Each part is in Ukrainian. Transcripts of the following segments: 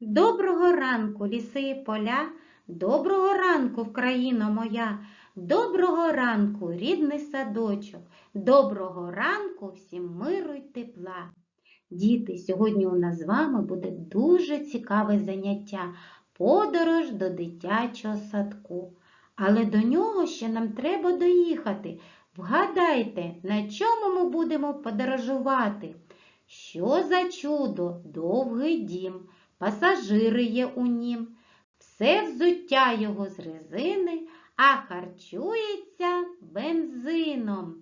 Доброго ранку, ліси і поля, доброго ранку, Вкраїно моя, доброго ранку, рідний садочок, доброго ранку всім миру й тепла. Діти, сьогодні у нас з вами буде дуже цікаве заняття подорож до дитячого садку. Але до нього ще нам треба доїхати. Вгадайте, на чому ми будемо подорожувати? Що за чудо, довгий дім, пасажири є у нім, все взуття його з резини, а харчується бензином.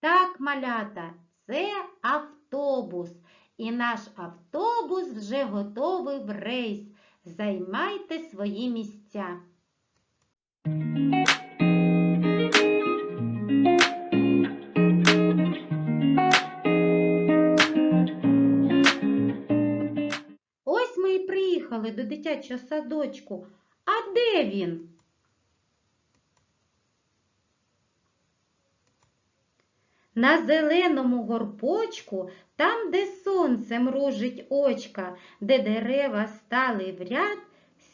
Так, малята, це автобус, і наш автобус вже готовий в рейс. Займайте свої місця. Приїхали до дитячого садочку. А де він? На зеленому горбочку, там, де сонце мружить очка, де дерева стали в ряд,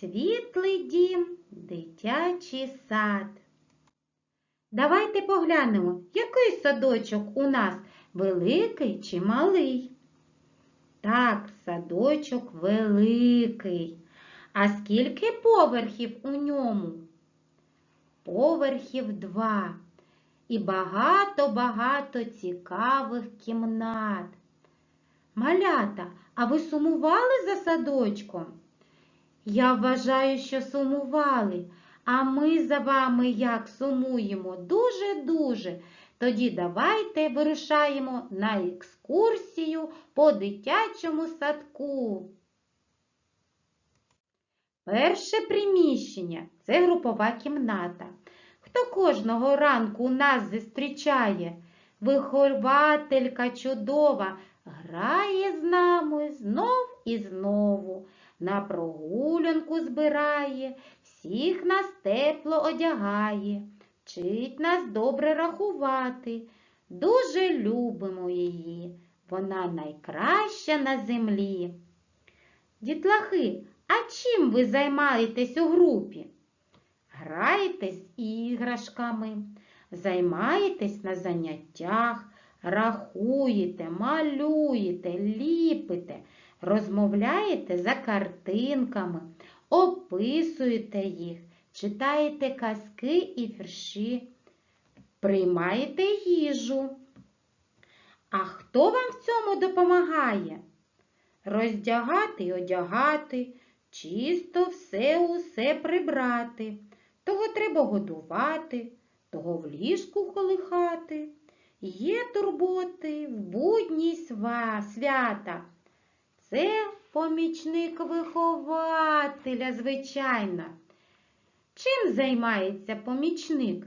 світлий дім, дитячий сад. Давайте поглянемо, який садочок у нас великий чи малий. Так, садочок великий. А скільки поверхів у ньому? Поверхів два. І багато-багато цікавих кімнат. Малята, а ви сумували за садочком? Я вважаю, що сумували. А ми за вами як сумуємо дуже-дуже. Тоді давайте вирушаємо на екскурсію по дитячому садку. Перше приміщення це групова кімната. Хто кожного ранку нас зустрічає? Вихователька чудова грає з нами знов і знову. На прогулянку збирає, всіх нас тепло одягає, вчить нас добре рахувати. Дуже любимо її, вона найкраща на землі. Дітлахи, а чим ви займаєтесь у групі? Граєтесь іграшками, займаєтесь на заняттях, рахуєте, малюєте, ліпите, розмовляєте за картинками, описуєте їх, читаєте казки і вірші, приймаєте їжу. А хто вам в цьому допомагає? Роздягати й одягати, чисто все усе прибрати. Того треба годувати, того в ліжку колихати. Є турботи в будні свята. Це помічник вихователя, звичайно. Чим займається помічник?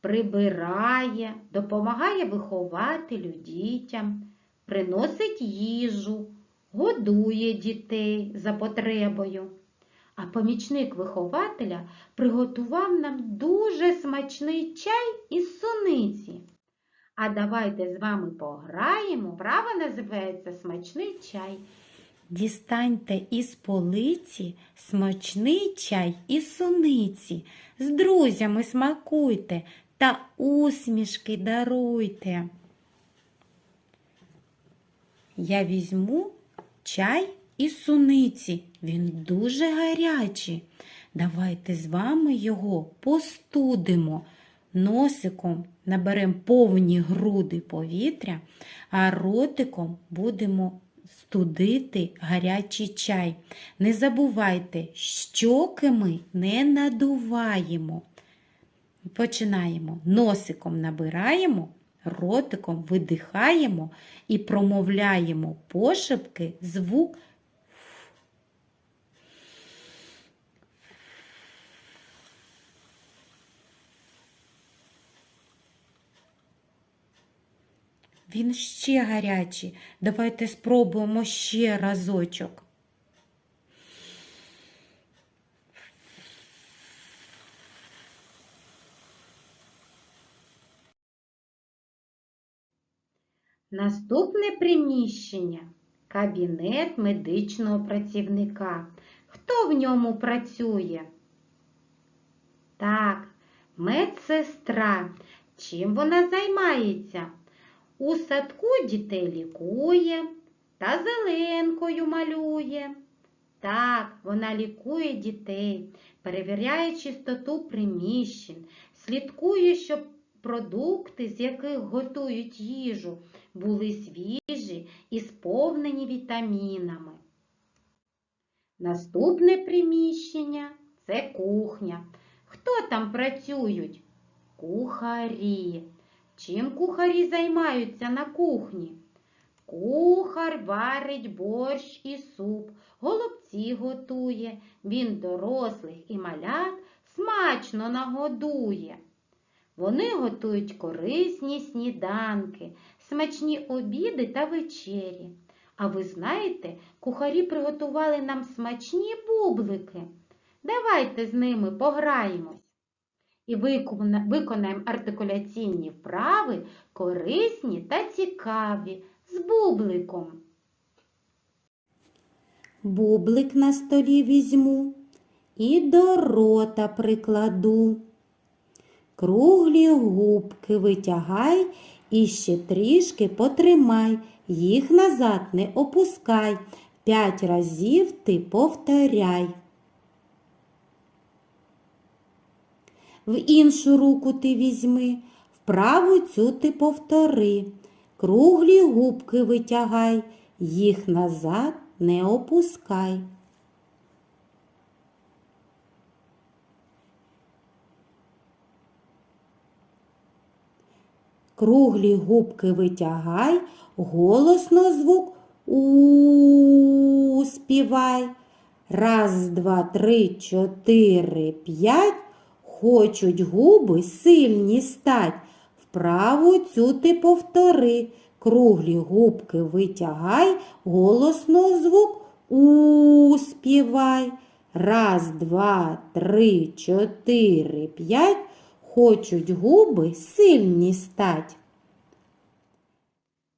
Прибирає, допомагає вихователю дітям, приносить їжу, годує дітей за потребою. А помічник вихователя приготував нам дуже смачний чай із суниці. А давайте з вами пограємо. Право називається смачний чай. Дістаньте із полиці смачний чай із суниці. З друзями смакуйте та усмішки даруйте. Я візьму чай із суниці. Він дуже гарячий. Давайте з вами його постудимо. Носиком наберемо повні груди повітря, а ротиком будемо студити гарячий чай. Не забувайте, щоки ми не надуваємо. Починаємо. Носиком набираємо, ротиком видихаємо і промовляємо пошепки звук. Він ще гарячий. Давайте спробуємо ще разочок. Наступне приміщення Кабінет медичного працівника. Хто в ньому працює? Так, медсестра. Чим вона займається? У садку дітей лікує та зеленкою малює. Так, вона лікує дітей, перевіряє чистоту приміщень, слідкує, щоб продукти, з яких готують їжу, були свіжі і сповнені вітамінами. Наступне приміщення це кухня. Хто там працюють? Кухарі. Чим кухарі займаються на кухні? Кухар варить борщ і суп, голубці готує, він дорослих і малят смачно нагодує. Вони готують корисні сніданки, смачні обіди та вечері. А ви знаєте, кухарі приготували нам смачні бублики. Давайте з ними пограємось і виконаємо артикуляційні вправи корисні та цікаві з бубликом. Бублик на столі візьму і до рота прикладу. Круглі губки витягай і ще трішки потримай, їх назад не опускай. П'ять разів ти повторяй. В іншу руку ти візьми, в праву цю ти повтори. Круглі губки витягай, їх назад не опускай. Круглі губки витягай, голосно звук у співай. Раз, два, три, чотири, п'ять. Хочуть губи сильні стать. Вправу цю ти повтори. Круглі губки витягай, голосно звук у співай. Раз, два, три, чотири, п'ять. Хочуть губи сильні стать.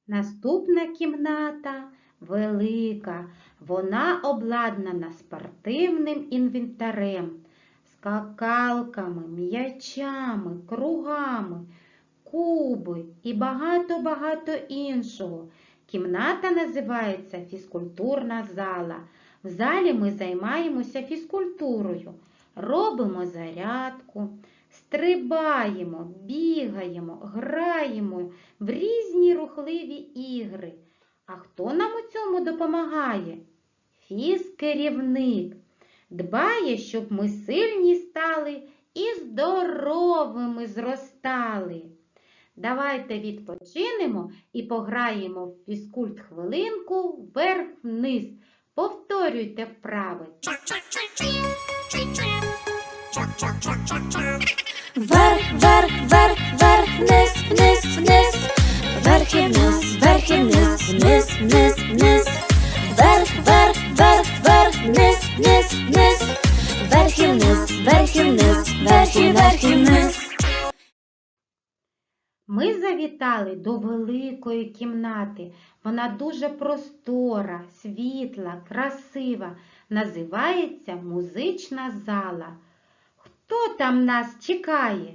Наступна кімната велика. Вона обладнана спортивним інвентарем, скакалками, м'ячами, кругами, куби і багато-багато іншого. Кімната називається фізкультурна зала. В залі ми займаємося фізкультурою, робимо зарядку, стрибаємо, бігаємо, граємо в різні рухливі ігри. А хто нам у цьому допомагає? Фізкерівник. Дбає, щоб ми сильні стали і здоровими зростали. Давайте відпочинемо і пограємо в фізкульт хвилинку вверх-вниз. Повторюйте вправи. Вверх, вверх, вверх, вверх, вниз, вниз, вниз, вверх і вниз, вверх і вниз, вниз, вниз, вниз, Завітали до великої кімнати. Вона дуже простора, світла, красива. Називається музична зала. Хто там нас чекає?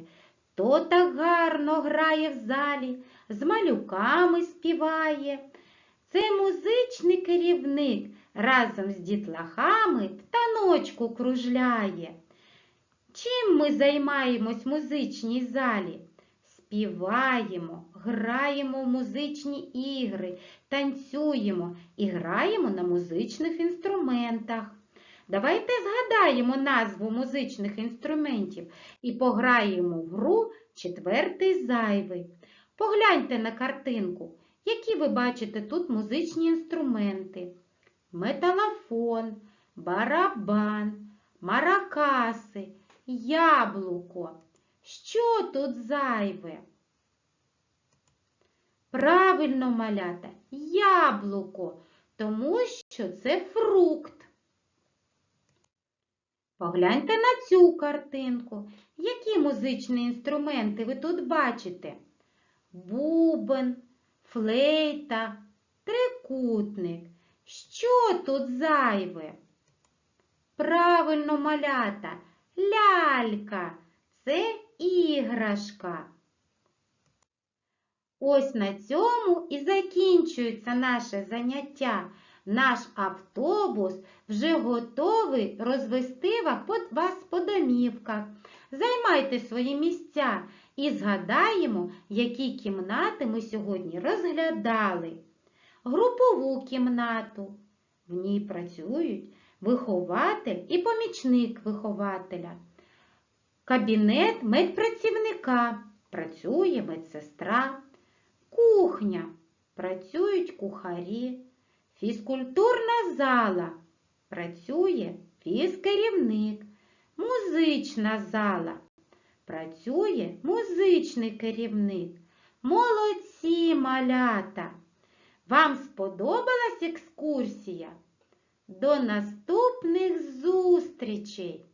Хто так гарно грає в залі, з малюками співає? Це музичний керівник разом з дітлахами в таночку кружляє. Чим ми займаємось в музичній залі? Співаємо, граємо в музичні ігри, танцюємо і граємо на музичних інструментах. Давайте згадаємо назву музичних інструментів і пограємо в гру четвертий зайвий. Погляньте на картинку, які ви бачите тут музичні інструменти: металофон, барабан, маракаси, яблуко. Що тут зайве? Правильно, малята, яблуко, тому що це фрукт. Погляньте на цю картинку. Які музичні інструменти ви тут бачите? Бубен, флейта, трикутник. Що тут зайве? Правильно, малята, лялька це іграшка. Ось на цьому і закінчується наше заняття. Наш автобус вже готовий розвести вас по домівках. Займайте свої місця і згадаємо, які кімнати ми сьогодні розглядали. Групову кімнату. В ній працюють вихователь і помічник вихователя. Кабінет медпрацівника. Працює медсестра. Кухня. Працюють кухарі. Фізкультурна зала. Працює фізкерівник. Музична зала. Працює музичний керівник. Молодці малята! Вам сподобалась екскурсія? До наступних зустрічей!